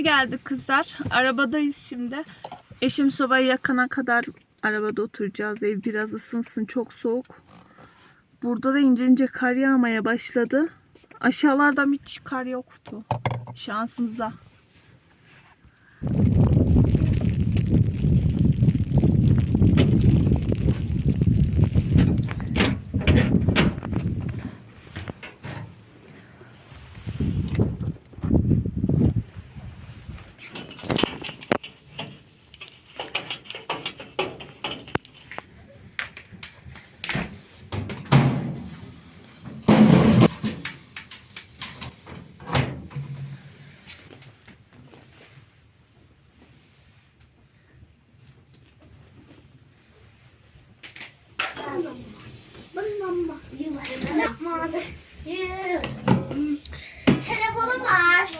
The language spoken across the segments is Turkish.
geldik kızlar. Arabadayız şimdi. Eşim sobayı yakana kadar arabada oturacağız. Ev biraz ısınsın. Çok soğuk. Burada da ince ince kar yağmaya başladı. Aşağılardan hiç kar yoktu. Şansımıza. Telefonu var.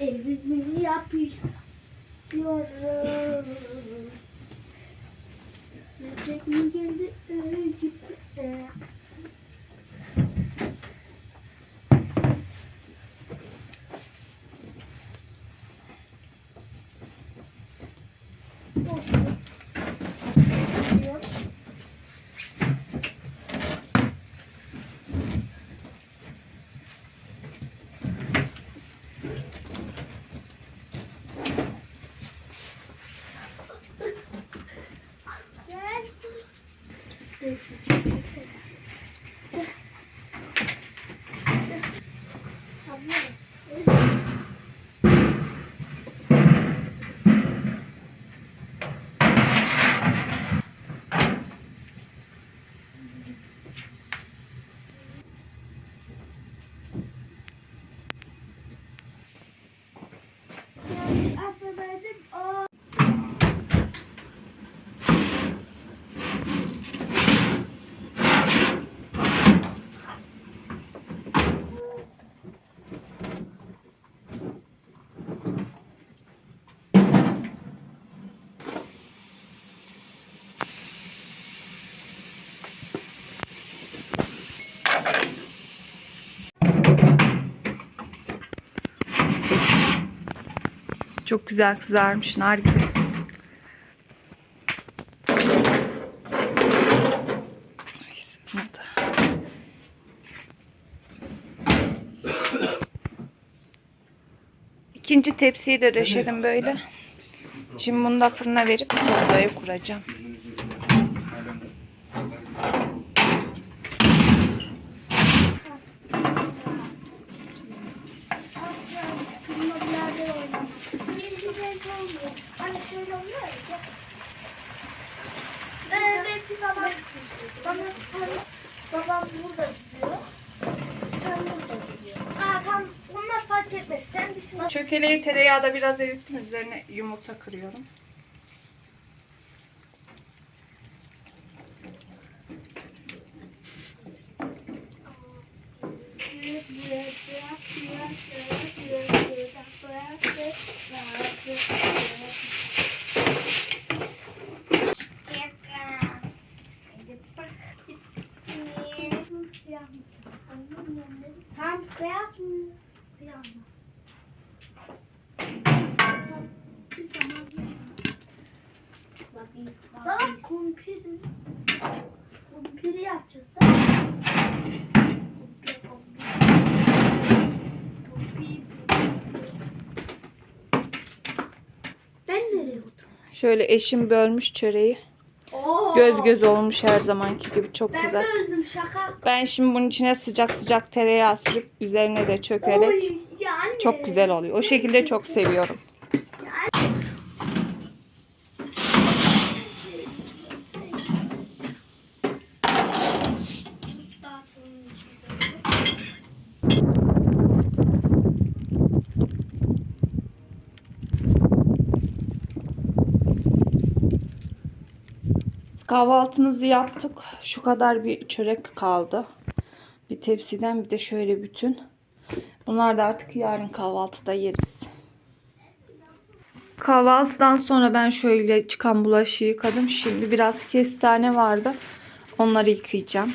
Evimi yapıyorum. Sıcak mı geldi? Öyle. Çok güzel kızarmış. Ay, sığmadı. İkinci tepsiyi de döşedim böyle. Şimdi bunu da fırına verip sofraya kuracağım. Bir Çökeleği tereyağda biraz erittim. Üzerine yumurta kırıyorum. Tam Şöyle eşim bölmüş çöreği. Oo. Göz göz olmuş her zamanki gibi. Çok Ben güzel. de öldüm şaka. Ben şimdi bunun içine sıcak sıcak tereyağı sürüp üzerine de çökerek Oy, yani. çok güzel oluyor. O şekilde çok seviyorum. Tuz dağıtılmış içinde. Kahvaltımızı yaptık. Şu kadar bir çörek kaldı. Bir tepsiden bir de şöyle bütün. Bunlar da artık yarın kahvaltıda yeriz. Kahvaltıdan sonra ben şöyle çıkan bulaşığı yıkadım. Şimdi biraz kestane vardı. Onları yıkayacağım.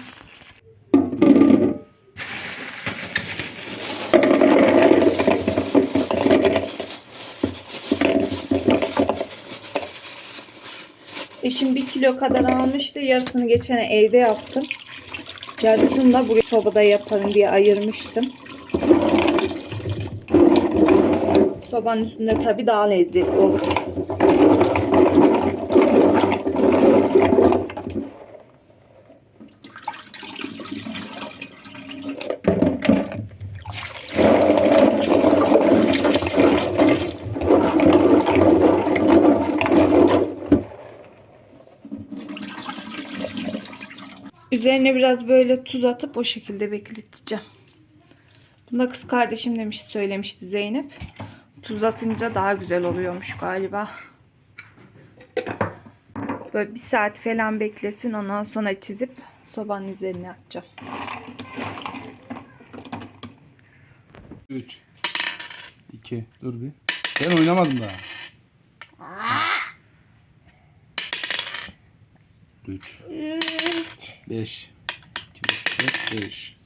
Eşim bir kilo kadar almıştı. Yarısını geçen evde yaptım. Yarısını da buraya sobada yaparım diye ayırmıştım. Sobanın üstünde tabii daha lezzetli olur. Üzerine biraz böyle tuz atıp o şekilde bekleteceğim. Bunda kız kardeşim demiş söylemişti Zeynep. Tuz atınca daha güzel oluyormuş galiba. Böyle bir saat falan beklesin ondan sonra çizip sobanın üzerine atacağım. 3 2 Dur bir. Ben oynamadım daha. 3 Üç. 5 2 4 5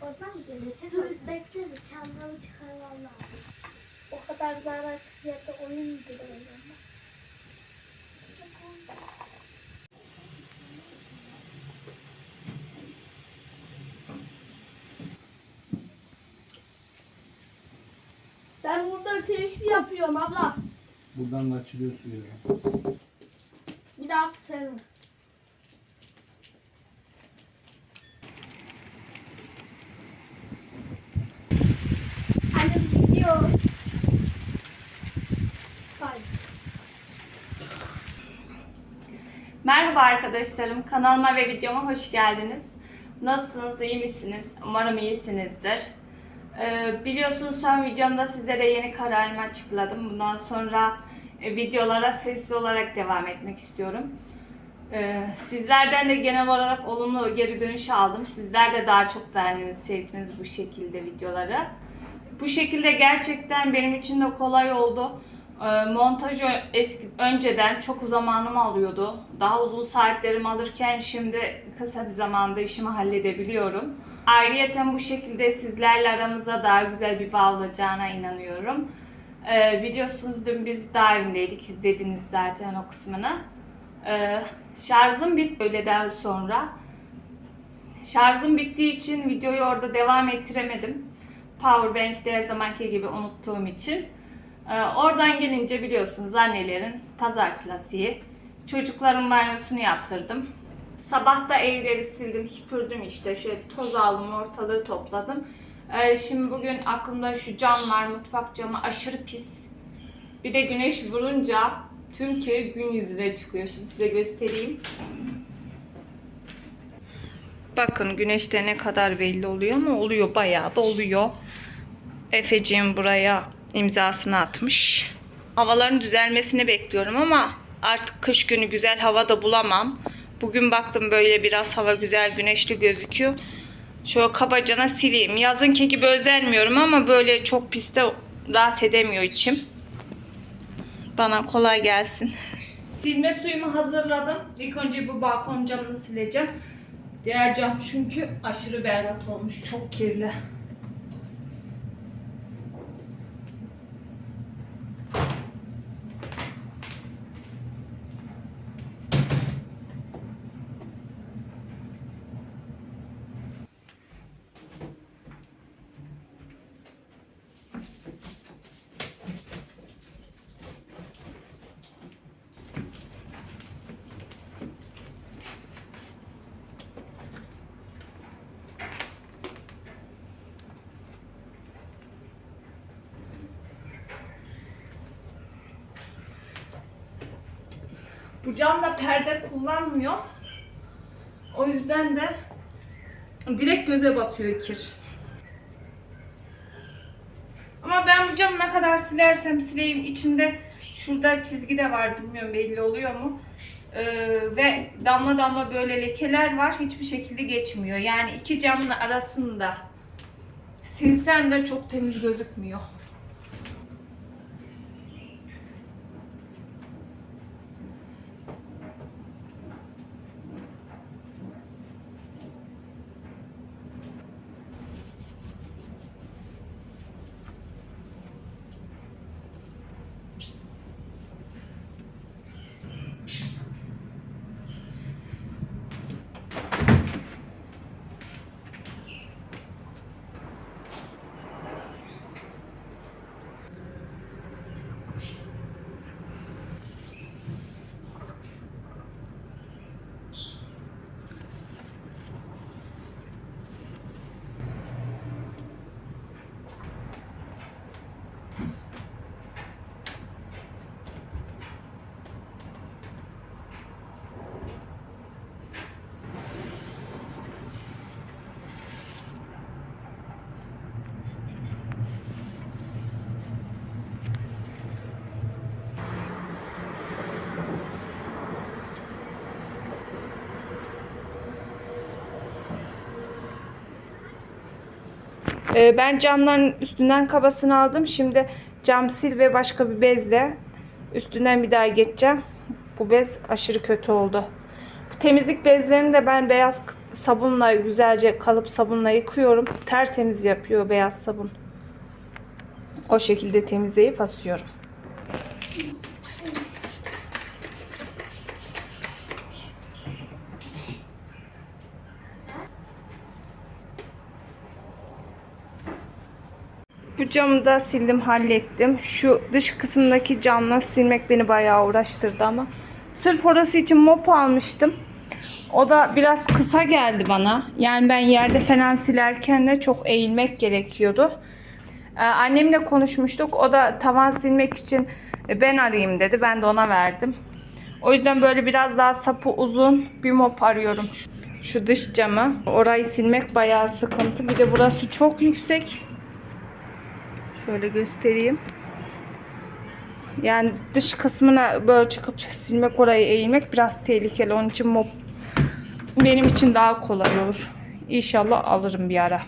Babam gelecek. Dur bekle de çantamı çıkarmam lazım. O kadar zarar çıkıyor da oyun gibi oynamam. Ben burada keyifli yapıyorum abla. Buradan kaçırıyor suyu. Bir daha sen. Annem gidiyor. Bye. Merhaba arkadaşlarım. Kanalıma ve videoma hoş geldiniz. Nasılsınız? iyi misiniz? Umarım iyisinizdir. Ee, biliyorsunuz son videomda sizlere yeni kararımı açıkladım. Bundan sonra e, videolara sesli olarak devam etmek istiyorum. Ee, sizlerden de genel olarak olumlu geri dönüş aldım. Sizler de daha çok beğendiniz, sevdiniz bu şekilde videoları. Bu şekilde gerçekten benim için de kolay oldu. Ee, Montajı eski, önceden çok zamanımı alıyordu. Daha uzun saatlerimi alırken şimdi kısa bir zamanda işimi halledebiliyorum. Ayrıyeten bu şekilde sizlerle aramızda daha güzel bir bağ olacağına inanıyorum. Ee, biliyorsunuz dün biz daha evindeydik. izlediniz zaten o kısmını. Ee, şarjım bitti öğleden sonra. Şarjım bittiği için videoyu orada devam ettiremedim. Powerbank'te her zamanki gibi unuttuğum için. Ee, oradan gelince biliyorsunuz annelerin pazar klasiği. Çocukların banyosunu yaptırdım. Sabah da evleri sildim, süpürdüm işte. Şöyle bir toz aldım, ortalığı topladım. Ee, şimdi bugün aklımda şu cam var, mutfak camı aşırı pis. Bir de güneş vurunca tüm kir gün yüzüne çıkıyor. Şimdi size göstereyim. Bakın güneşte ne kadar belli oluyor mu? Oluyor, bayağı da oluyor. Efeciğim buraya imzasını atmış. Havaların düzelmesini bekliyorum ama artık kış günü güzel hava da bulamam. Bugün baktım böyle biraz hava güzel güneşli gözüküyor. Şöyle kabacana sileyim. Yazınki gibi özenmiyorum ama böyle çok piste rahat edemiyor içim. Bana kolay gelsin. Silme suyumu hazırladım. İlk önce bu balkon camını sileceğim. Diğer cam çünkü aşırı berbat olmuş. Çok kirli. Bu cam da perde kullanmıyor. O yüzden de direkt göze batıyor kir. Ama ben bu camı ne kadar silersem sileyim içinde şurada çizgi de var bilmiyorum belli oluyor mu? Ee, ve damla damla böyle lekeler var hiçbir şekilde geçmiyor. Yani iki camın arasında silsem de çok temiz gözükmüyor. Ee, ben camların üstünden kabasını aldım. Şimdi cam sil ve başka bir bezle üstünden bir daha geçeceğim. Bu bez aşırı kötü oldu. Bu temizlik bezlerini de ben beyaz sabunla güzelce kalıp sabunla yıkıyorum. Tertemiz yapıyor beyaz sabun. O şekilde temizleyip asıyorum. Camı da sildim hallettim. Şu dış kısımdaki camla silmek beni bayağı uğraştırdı ama. Sırf orası için mop almıştım. O da biraz kısa geldi bana. Yani ben yerde falan silerken de çok eğilmek gerekiyordu. Ee, annemle konuşmuştuk. O da tavan silmek için e, ben arayayım dedi. Ben de ona verdim. O yüzden böyle biraz daha sapı uzun bir mop arıyorum. Şu, şu dış camı. Orayı silmek bayağı sıkıntı. Bir de burası çok yüksek. Şöyle göstereyim. Yani dış kısmına böyle çıkıp silmek orayı eğilmek biraz tehlikeli. Onun için mop benim için daha kolay olur. İnşallah alırım bir ara.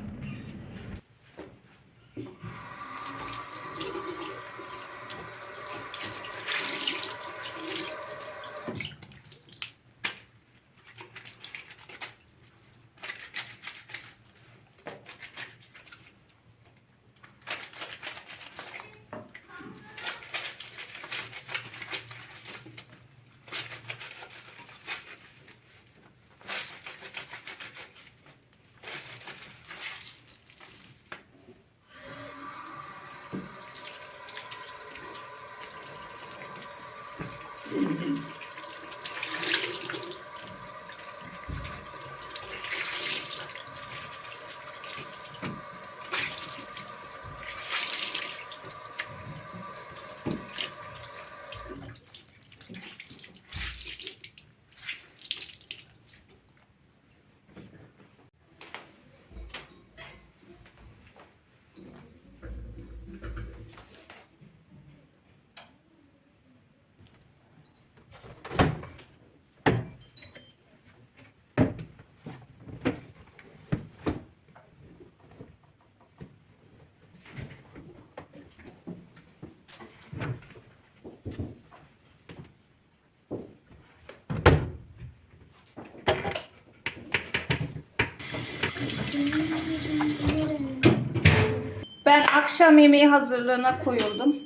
Ben akşam yemeği hazırlığına koyuldum.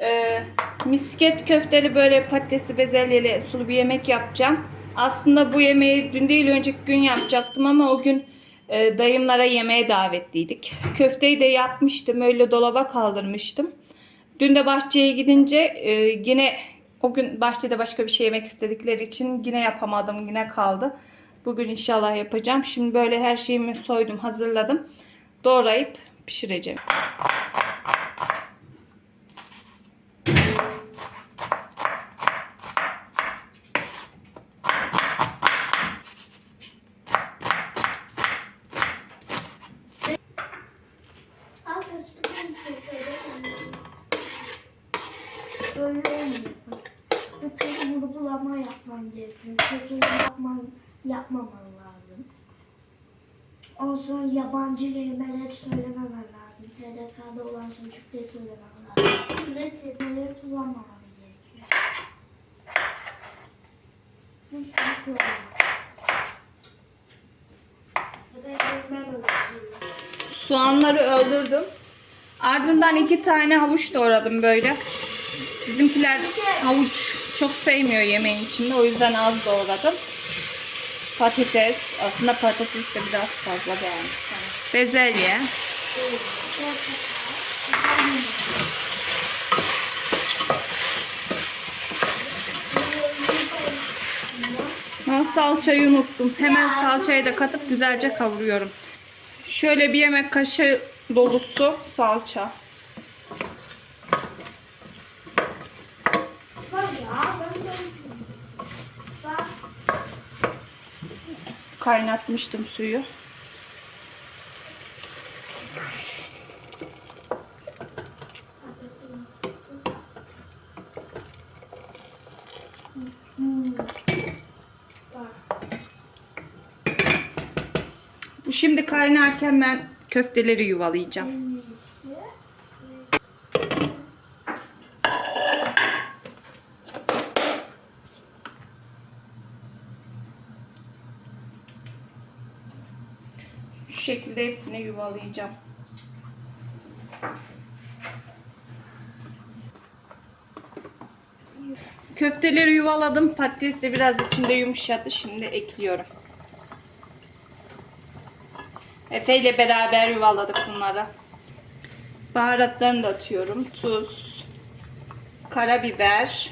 Ee, misket köfteli böyle patatesli bezelyeli sulu bir yemek yapacağım. Aslında bu yemeği dün değil önceki gün yapacaktım ama o gün e, dayımlara yemeğe davetliydik. Köfteyi de yapmıştım. Öyle dolaba kaldırmıştım. Dün de bahçeye gidince e, yine o gün bahçede başka bir şey yemek istedikleri için yine yapamadım. Yine kaldı. Bugün inşallah yapacağım. Şimdi böyle her şeyimi soydum, hazırladım. Doğrayıp pişireceğim. Al üstüne şöyle. Böyle olmuyor. Bu tek vurgulama yapman gerekiyor. Kötü yapman, yapmaman lazım. Sonra yabancı kelimeler söylememen lazım. TDK'da olan sözcükleri söylemen lazım. Ve kelimeleri kullanmaman gerekiyor. Öğreteyim. Soğanları öldürdüm. Ardından iki tane havuç doğradım böyle. Bizimkiler havuç çok sevmiyor yemeğin içinde. O yüzden az doğradım. Patates. Aslında patates de biraz fazla gelmiş sana. Bezelye. Ben salçayı unuttum. Hemen salçayı da katıp güzelce kavuruyorum. Şöyle bir yemek kaşığı dolusu salça. Var ya ben de Bak Kaynatmıştım suyu. Bu şimdi kaynarken ben köfteleri yuvalayacağım. Hepsini yuvalayacağım. Köfteleri yuvaladım. Patates de biraz içinde yumuşadı. Şimdi ekliyorum. Efe ile beraber yuvaladık bunları. Baharatlarını da atıyorum. Tuz, karabiber,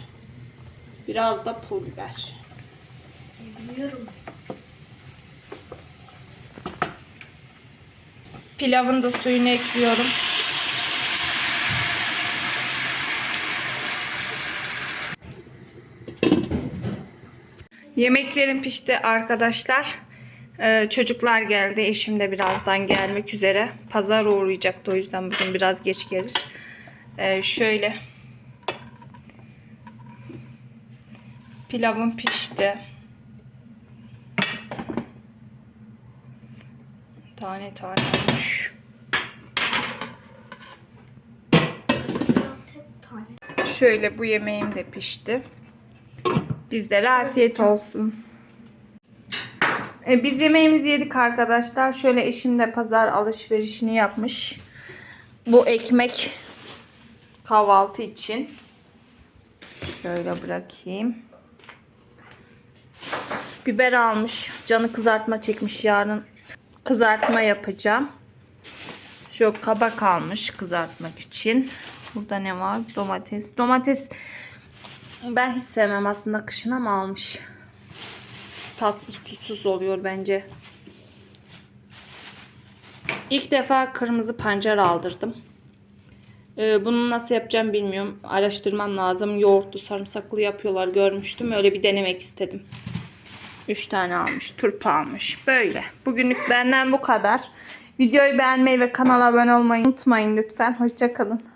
biraz da pul biber. Biliyorum. Pilavın da suyunu ekliyorum. Yemeklerim pişti arkadaşlar. Ee, çocuklar geldi. Eşim de birazdan gelmek üzere. Pazar uğrayacaktı o yüzden bugün biraz geç gelir. Ee, şöyle. Pilavım pişti. Tane tane olmuş. Şöyle bu yemeğim de pişti. Bizlere afiyet olsun. E, biz yemeğimizi yedik arkadaşlar. Şöyle eşim de pazar alışverişini yapmış. Bu ekmek kahvaltı için. Şöyle bırakayım. Biber almış. Canı kızartma çekmiş yarın. Kızartma yapacağım. Şu kabak almış kızartmak için. Burada ne var? Domates. Domates ben hiç sevmem aslında kışın ama almış. Tatsız tutsuz oluyor bence. İlk defa kırmızı pancar aldırdım. Ee, bunu nasıl yapacağım bilmiyorum. Araştırmam lazım. Yoğurtlu sarımsaklı yapıyorlar görmüştüm. Öyle bir denemek istedim. 3 tane almış. Turp almış. Böyle. Bugünlük benden bu kadar. Videoyu beğenmeyi ve kanala abone olmayı unutmayın lütfen. Hoşçakalın.